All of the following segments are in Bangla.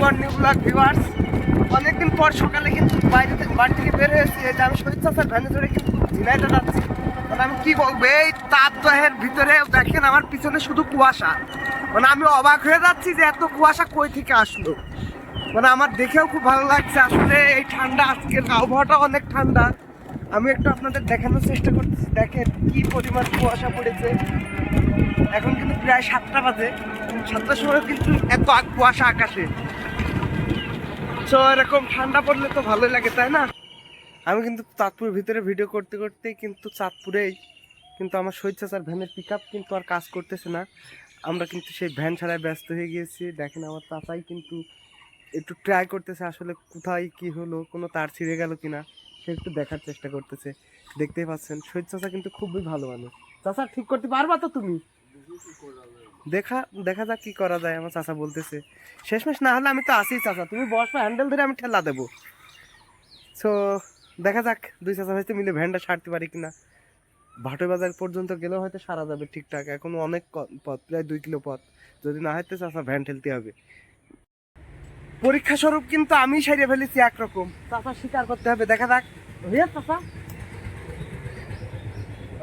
মর্নিং ব্লগ ভিউয়ার্স অনেকদিন পর সকালে কিন্তু বাইরে থেকে বাড়ি থেকে বের হয়েছি। এই যে আমি শরীর চাষার ভ্যানে ধরে কিন্তু ঝিনাইতে যাচ্ছি। মানে আমি কি বলব, এই তাপ দহের ভিতরে দেখেন আমার পিছনে শুধু কুয়াশা। মানে আমি অবাক হয়ে যাচ্ছি যে এত কুয়াশা কই থেকে আসলো। মানে আমার দেখেও খুব ভালো লাগছে। আসলে এই ঠান্ডা, আজকের আবহাওয়াটা অনেক ঠান্ডা। আমি একটু আপনাদের দেখানোর চেষ্টা করতেছি। দেখেন কি পরিমাণ কুয়াশা পড়েছে। এখন কিন্তু প্রায় সাতটা বাজে। সাতটার সময় কিন্তু এত কুয়াশা আকাশে। তো এরকম ঠান্ডা পড়লে তো ভালোই লাগে, তাই না? আমি কিন্তু চাঁদপুরের ভিতরে ভিডিও করতে করতে কিন্তু চাঁদপুরেই কিন্তু আমার শহীদ চাচার ভ্যানের পিক কিন্তু আর কাজ করতেছে না। আমরা কিন্তু সেই ভ্যান ছাড়াই ব্যস্ত হয়ে গিয়েছি। দেখেন আমার চাচাই কিন্তু একটু ট্রাই করতেছে আসলে কোথায় কি হলো, কোনো তার ছিঁড়ে গেল কিনা। সে একটু দেখার চেষ্টা করতেছে। দেখতেই পাচ্ছেন, শহীদ চাচা কিন্তু খুবই ভালো মানুষ। চাচা, ঠিক করতে পারবা তো তুমি? দেখা দেখা যাক কি করা যায়, আমার চাচা বলতেছে। শেষমেশ না হলে আমি তো আসি চাচা, তুমি বসবা হ্যান্ডেল ধরে আমি ঠেলা দেবো। সো দেখা যাক দুই চাচা হয়তো মিলে ভ্যানটা সারতে পারি কিনা। ভাটোই বাজার পর্যন্ত গেলেও হয়তো সারা যাবে ঠিকঠাক, এখন অনেক পথ, প্রায় দুই কিলো পথ। যদি না হয়তো চাচা ভ্যান ঠেলতে হবে। পরীক্ষা স্বরূপ কিন্তু আমি সারিয়ে ফেলেছি একরকম। চাচা স্বীকার করতে হবে, দেখা যাক। হয়ে চাচা?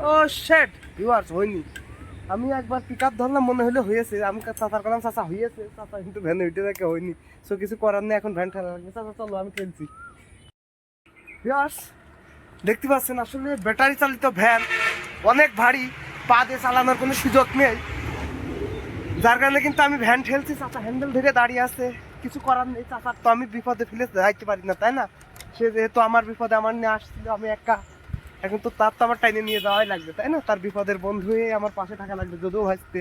ও শেট ভিউয়ার্স হয়নি। আমি একবার পিক আপ ধরলাম, মনে হলে হয়েছে। আমি চাচার করলাম চাচা, হয়েছে। চাচা কিন্তু ভ্যানে উঠে দেখে হয়নি। সো কিছু করার নেই, এখন ভ্যান ঠেলা লাগবে। চাচা, চলো, আমি খেলছি ভিউয়ার্স দেখতে পাচ্ছেন, আসলে ব্যাটারি চালিত ভ্যান অনেক ভারী, পা দিয়ে চালানোর কোনো সুযোগ নেই। যার কারণে কিন্তু আমি ভ্যান ঠেলছি। চাচা হ্যান্ডেল ধরে দাঁড়িয়ে আছে। কিছু করার নেই। চাচার তো আমি বিপদে ফেলে যাইতে পারি না, তাই না? সে যেহেতু আমার বিপদে, আমার নিয়ে আসছিল, আমি একা। এখন তো তার তো আমার টাইনে নিয়ে যাওয়াই লাগবে তাই না? তার বিপদের বন্ধু হয়ে আমার পাশে থাকা লাগবে যদিও ভাসতে।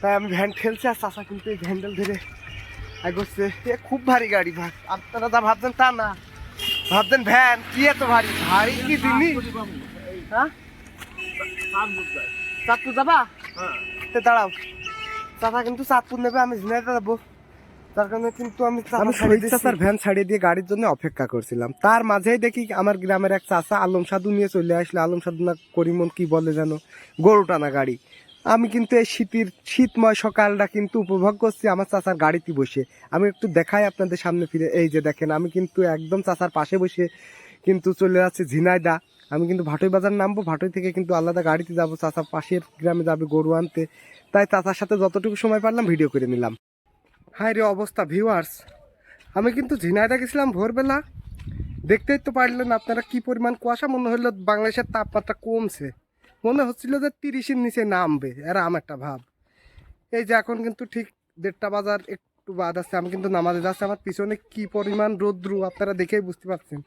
তাই আমি ভ্যান ঠেলছি আর চাচা কিন্তু এই হ্যান্ডেল ধরে এগোচ্ছে। এ খুব ভারী গাড়ি ভাই। আপনারা যা ভাবছেন তা না। ভাবছেন ভ্যান কি এত ভারী? ভারী কি জিনিস? হ্যাঁ? চাঁদপুর যাবা? তে দাঁড়াও। চাচা কিন্তু চাঁদপুর নেবে আমি ঝিনাইতে যাব। তার কারণে কিন্তু আমি আমি চাচার ভ্যান ছাড়িয়ে দিয়ে গাড়ির জন্য অপেক্ষা করছিলাম। তার মাঝেই দেখি আমার গ্রামের এক চাচা আলম সাধু নিয়ে চলে আসলো। আলম সাধু না করিমন কি বলে যেন? গরু টানা গাড়ি। আমি কিন্তু এই শীতের শীতময় সকালটা কিন্তু উপভোগ করছি আমার চাচার গাড়িতে বসে। আমি একটু দেখাই আপনাদের সামনে ফিরে। এই যে দেখেন আমি কিন্তু একদম চাচার পাশে বসে কিন্তু চলে যাচ্ছি ঝিনাইদা। আমি কিন্তু ভাটই বাজার নামবো। ভাটই থেকে কিন্তু আলাদা গাড়িতে যাব। চাচা পাশের গ্রামে যাবে গরু আনতে। তাই চাচার সাথে যতটুকু সময় পারলাম ভিডিও করে নিলাম। হাই রে অবস্থা ভিউয়ার্স আমি কিন্তু ঝিনাইদা গেছিলাম ভোরবেলা। দেখতেই তো পারলেন আপনারা কি পরিমাণ কুয়াশা। মনে হলো বাংলাদেশের তাপমাত্রা কমছে। মনে হচ্ছিল যে তিরিশের নিচে নামবে। এরা আমার একটা ভাব। এই যে এখন কিন্তু ঠিক দেড়টা বাজার একটু বাদ আছে। আমি কিন্তু নামাজে যাচ্ছি। আমার পিছনে কি পরিমাণ রৌদ্রু আপনারা দেখেই বুঝতে পারছেন।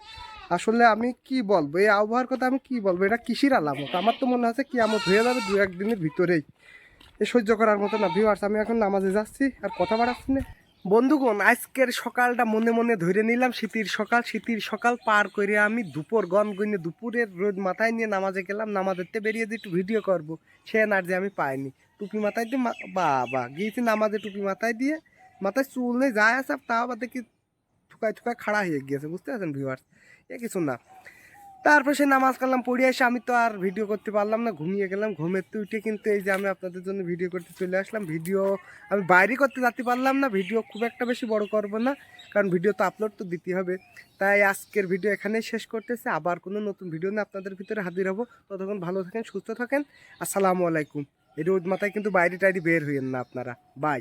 আসলে আমি কি বলব? এই আবহাওয়ার কথা আমি কি বলব? এটা কিসির আলামত? আমার তো মনে হচ্ছে কি আমত হয়ে যাবে দু একদিনের ভিতরেই। সহ্য করার মতো না ভিউয়ার্স আমি এখন নামাজে যাচ্ছি আর কথা বাড়াচ্ছি না। বন্ধুগণ, আজকের সকালটা মনে মনে ধরে নিলাম, শীতের সকাল শীতের সকাল পার করে আমি দুপুর, গন গনে দুপুরের রোদ মাথায় নিয়ে নামাজে গেলাম নামাজেতে বেরিয়ে দিয়ে একটু ভিডিও করব। সে এনার্জি আমি পাইনি। টুপি মাথায় দিয়ে বাবা, গিয়েছি নামাজে টুপি মাথায় দিয়ে, মাথায় চুল নেই যায় আছে তাও আবার দেখি থুকায় থুকায় খাড়া হয়ে গিয়েছে, বুঝতে পারছেন ভিউয়ার্স এ কিছু না। তারপর সে নামাজ কালাম পড়ে এসে আমি তো আর ভিডিও করতে পারলাম না, ঘুমিয়ে গেলাম। ঘুমের তো উঠে কিন্তু এই যে আমি আপনাদের জন্য ভিডিও করতে চলে আসলাম। ভিডিও আমি বাইরে করতে যেতে পারলাম না ভিডিও খুব একটা বেশি বড় করব না, কারণ ভিডিও তো আপলোড তো দিতে হবে। তাই আজকের ভিডিও এখানেই শেষ করতেছে। আবার কোনো নতুন ভিডিও নিয়ে আপনাদের ভিতরে হাজির হব। ততক্ষণ ভালো থাকেন, সুস্থ থাকেন। আসসালামু আলাইকুম। এই রোদ মাথায় কিন্তু বাইরে টাইরে বের হইয়েন না আপনারা। বাই